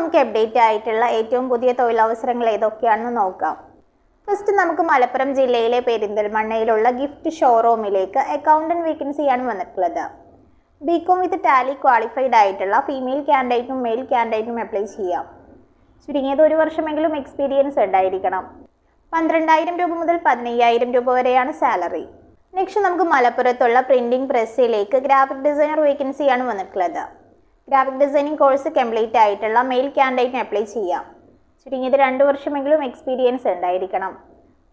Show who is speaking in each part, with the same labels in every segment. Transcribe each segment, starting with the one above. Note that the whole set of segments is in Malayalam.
Speaker 1: നമുക്ക് അപ്ഡേറ്റ് ആയിട്ടുള്ള ഏറ്റവും പുതിയ തൊഴിലവസരങ്ങൾ ഏതൊക്കെയാണെന്ന് നോക്കാം. ഫസ്റ്റ് നമുക്ക് മലപ്പുറം ജില്ലയിലെ പെരിന്തൽമണ്ണയിലുള്ള ഗിഫ്റ്റ് ഷോറൂമിലേക്ക് അക്കൗണ്ടന്റ് വേക്കൻസിയാണ് വന്നിട്ടുള്ളത്. ബികോം വിത്ത് ടാലി ക്വാളിഫൈഡ് ആയിട്ടുള്ള ഫീമെയിൽ കാൻഡിഡേറ്റും മെയിൽ കാൻഡിഡേറ്റും അപ്ലൈ ചെയ്യാം. ചുരുങ്ങിയത് ഒരു വർഷമെങ്കിലും എക്സ്പീരിയൻസ് ഉണ്ടായിരിക്കണം. പന്ത്രണ്ടായിരം രൂപ മുതൽ പതിനയ്യായിരം രൂപ വരെയാണ് സാലറി നെക്സ്റ്റ് നമുക്ക് മലപ്പുറത്തുള്ള പ്രിന്റിംഗ് പ്രസ്സിലേക്ക് ഗ്രാഫിക് ഡിസൈനർ വേക്കൻസിയാണ് വന്നിട്ടുള്ളത്. ഗ്രാഫിക് ഡിസൈനിങ് കോഴ്സ് കംപ്ലീറ്റ് ആയിട്ടുള്ള മെയിൽ ക്യാൻഡിഡേറ്റിന് അപ്ലൈ ചെയ്യാം. ചുരുങ്ങിയത് രണ്ട് വർഷമെങ്കിലും എക്സ്പീരിയൻസ് ഉണ്ടായിരിക്കണം.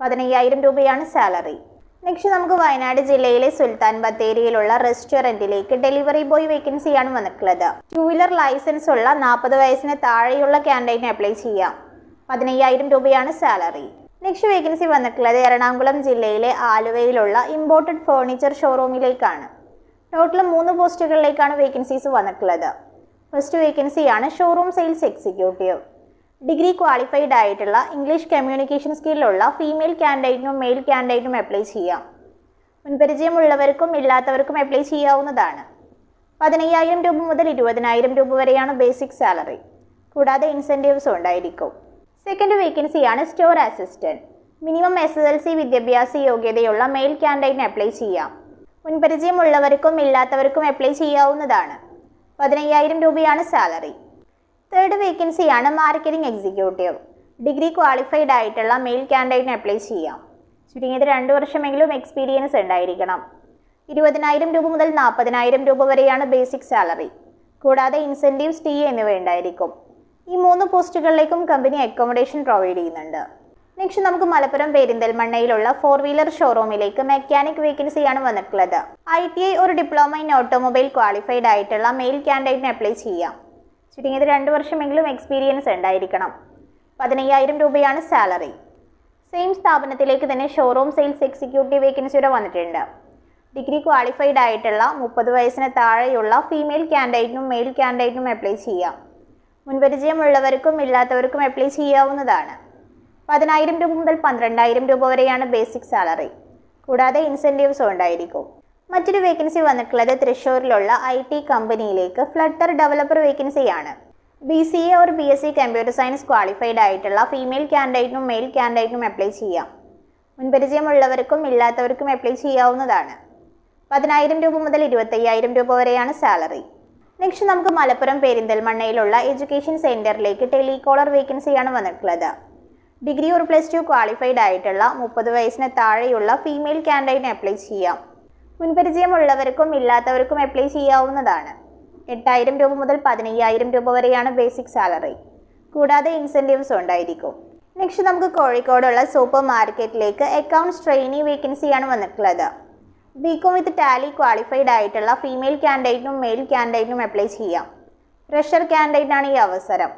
Speaker 1: പതിനയ്യായിരം രൂപയാണ് സാലറി നെക്സ്റ്റ് നമുക്ക് വയനാട് ജില്ലയിലെ സുൽത്താൻ ബത്തേരിയിലുള്ള റെസ്റ്റോറന്റിലേക്ക് ഡെലിവറി ബോയ് വേക്കൻസിയാണ് വന്നിട്ടുള്ളത്. ടൂ വീലർ ലൈസൻസ് ഉള്ള നാൽപ്പത് വയസ്സിന് താഴെയുള്ള ക്യാൻഡിഡേറ്റിന് അപ്ലൈ ചെയ്യാം. പതിനയ്യായിരം രൂപയാണ് സാലറി നെക്സ്റ്റ് വേക്കൻസി വന്നിട്ടുള്ളത് എറണാകുളം ജില്ലയിലെ ആലുവയിലുള്ള ഇമ്പോർട്ടഡ് ഫേർണിച്ചർ ഷോറൂമിലേക്കാണ് ടോട്ടൽ മൂന്ന് പോസ്റ്റുകളിലേക്കാണ് വേക്കൻസീസ് വന്നിട്ടുള്ളത്. ഫസ്റ്റ് വേക്കൻസിയാണ് showroom sales executive degree qualified ആയിട്ടുള്ള ഇംഗ്ലീഷ് കമ്മ്യൂണിക്കേഷൻ സ്കില്ലുള്ള ഫീമെയിൽ ക്യാൻഡിഡേറ്റിനും മെയിൽ ക്യാൻഡിഡേറ്റിനും അപ്ലൈ ചെയ്യാം. മുൻപരിചയമുള്ളവർക്കും ഇല്ലാത്തവർക്കും അപ്ലൈ ചെയ്യാവുന്നതാണ്. പതിനയ്യായിരം രൂപ മുതൽ ഇരുപതിനായിരം രൂപ വരെയാണ് ബേസിക് സാലറി കൂടാതെ ഇൻസെന്റീവ്സ് ഉണ്ടായിരിക്കും. സെക്കൻഡ് വേക്കൻസിയാണ് store assistant minimum S S L C വിദ്യാഭ്യാസ യോഗ്യതയുള്ള മെയിൽ ക്യാൻഡിഡേറ്റിന് അപ്ലൈ ചെയ്യാം. മുൻപരിചയമുള്ളവർക്കും ഇല്ലാത്തവർക്കും അപ്ലൈ ചെയ്യാവുന്നതാണ്. പതിനയ്യായിരം രൂപയാണ് സാലറി തേർഡ് വേക്കൻസിയാണ് മാർക്കറ്റിംഗ് എക്സിക്യൂട്ടീവ് ഡിഗ്രി ക്വാളിഫൈഡ് ആയിട്ടുള്ള മെയിൽ ക്യാൻഡിഡേറ്റിന് അപ്ലൈ ചെയ്യാം. ചുരുങ്ങിയത് രണ്ട് വർഷമെങ്കിലും എക്സ്പീരിയൻസ് ഉണ്ടായിരിക്കണം. ഇരുപതിനായിരം രൂപ മുതൽ നാൽപ്പതിനായിരം രൂപ വരെയാണ് ബേസിക് സാലറി കൂടാതെ ഇൻസെന്റീവ്സ് ടി എന്നിവ ഉണ്ടായിരിക്കും. ഈ മൂന്ന് പോസ്റ്റുകളിലേക്കും കമ്പനി അക്കോമഡേഷൻ പ്രൊവൈഡ് ചെയ്യുന്നുണ്ട്. നെക്സ്റ്റ് നമുക്ക് മലപ്പുറം പേരിന്തൽമണ്ണയിലുള്ള ഫോർ വീലർ ഷോറൂമിലേക്ക് മെക്കാനിക് വേക്കൻസിയാണ് വന്നിട്ടുള്ളത്. ഐ ടി ഐ ഒരു ഡിപ്ലോമ ഇൻ ഓട്ടോമൊബൈൽ ക്വാളിഫൈഡ് ആയിട്ടുള്ള മെയിൽ ക്യാൻഡിഡേറ്റിന് അപ്ലൈ ചെയ്യാം. ചുരുങ്ങിയത് രണ്ട് വർഷമെങ്കിലും എക്സ്പീരിയൻസ് ഉണ്ടായിരിക്കണം. പതിനയ്യായിരം രൂപയാണ് സാലറി സെയിം സ്ഥാപനത്തിലേക്ക് തന്നെ ഷോറൂം സെയിൽസ് എക്സിക്യൂട്ടീവ് വേക്കൻസിയുടെ വന്നിട്ടുണ്ട്. ഡിഗ്രി ക്വാളിഫൈഡ് ആയിട്ടുള്ള മുപ്പത് വയസ്സിന് താഴെയുള്ള ഫീമെയിൽ ക്യാൻഡിഡേറ്റിനും മെയിൽ ക്യാൻഡിഡേറ്റിനും അപ്ലൈ ചെയ്യാം. മുൻപരിചയമുള്ളവർക്കും ഇല്ലാത്തവർക്കും അപ്ലൈ ചെയ്യാവുന്നതാണ്. പതിനായിരം രൂപ മുതൽ പന്ത്രണ്ടായിരം രൂപ വരെയാണ് ബേസിക് സാലറി കൂടാതെ ഇൻസെന്റീവ്സും ഉണ്ടായിരിക്കും. മറ്റൊരു വേക്കൻസി വന്നിട്ടുള്ളത് തൃശ്ശൂരിലുള്ള ഐ ടി കമ്പനിയിലേക്ക് ഫ്ലട്ടർ ഡെവലപ്പർ വേക്കൻസിയാണ് ബി സി എ ഒരു B S C computer science qualified ആയിട്ടുള്ള ഫീമെയിൽ ക്യാൻഡിഡേറ്റിനും മെയിൽ ക്യാൻഡിഡേറ്റിനും അപ്ലൈ ചെയ്യാം. മുൻപരിചയമുള്ളവർക്കും ഇല്ലാത്തവർക്കും അപ്ലൈ ചെയ്യാവുന്നതാണ്. പതിനായിരം രൂപ മുതൽ ഇരുപത്തയ്യായിരം രൂപ വരെയാണ് സാലറി നെക്സ്റ്റ് നമുക്ക് മലപ്പുറം പെരിന്തൽമണ്ണയിലുള്ള എഡ്യൂക്കേഷൻ സെന്ററിലേക്ക് ടെലികോളർ വേക്കൻസിയാണ് വന്നിട്ടുള്ളത്. ഡിഗ്രി ഒരു പ്ലസ് ടു ക്വാളിഫൈഡ് ആയിട്ടുള്ള മുപ്പത് വയസ്സിന് താഴെയുള്ള ഫീമെയിൽ ക്യാൻഡിഡേറ്റിന് അപ്ലൈ ചെയ്യാം. മുൻപരിചയമുള്ളവർക്കും ഇല്ലാത്തവർക്കും അപ്ലൈ ചെയ്യാവുന്നതാണ്. എട്ടായിരം രൂപ മുതൽ പതിനയ്യായിരം രൂപ വരെയാണ് ബേസിക് സാലറി കൂടാതെ ഇൻസെന്റീവ്സ് ഉണ്ടായിരിക്കും. നെക്സ്റ്റ് നമുക്ക് കോഴിക്കോടുള്ള സൂപ്പർ മാർക്കറ്റിലേക്ക് അക്കൗണ്ട്സ് ട്രെയിനി വേക്കൻസിയാണ് വന്നിട്ടുള്ളത്. ബികോം വിത്ത് ടാലി ക്വാളിഫൈഡ് ആയിട്ടുള്ള ഫീമെയിൽ കാൻഡിഡേറ്റിനും മെയിൽ കാൻഡിഡേറ്റിനും അപ്ലൈ ചെയ്യാം. ഫ്രഷർ ക്യാൻഡിഡേറ്റ് ആണ് ഈ അവസരം.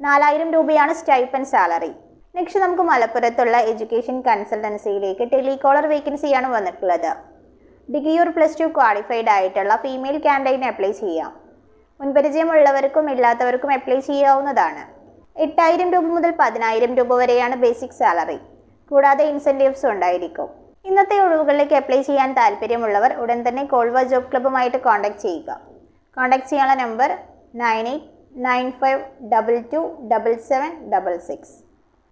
Speaker 1: നാലായിരം രൂപയാണ് സ്റ്റൈപ്പൻ സാലറി നെക്സ്റ്റ് നമുക്ക് മലപ്പുറത്തുള്ള എഡ്യൂക്കേഷൻ കൺസൾട്ടൻസിയിലേക്ക് ടെലികോളർ വേക്കൻസിയാണ് വന്നിട്ടുള്ളത്. ഡിഗ്രി ഒരു പ്ലസ് ടു ക്വാളിഫൈഡ് ആയിട്ടുള്ള ഫീമെയിൽ ക്യാൻഡിഡേറ്റിന് അപ്ലൈ ചെയ്യാം. മുൻപരിചയമുള്ളവർക്കും ഇല്ലാത്തവർക്കും അപ്ലൈ ചെയ്യാവുന്നതാണ്. എട്ടായിരം രൂപ മുതൽ പതിനായിരം രൂപ വരെയാണ് ബേസിക് സാലറി കൂടാതെ ഇൻസെന്റീവ്സ് ഉണ്ടായിരിക്കും. ഇന്നത്തെ ഒഴിവുകളിലേക്ക് അപ്ലൈ ചെയ്യാൻ താല്പര്യമുള്ളവർ ഉടൻ തന്നെ കോൾവ ജോബ് ക്ലബ്ബുമായിട്ട് കോൺടാക്ട് ചെയ്യുക. കോൺടാക്ട് ചെയ്യാനുള്ള number nine eight nine five double two double seven double six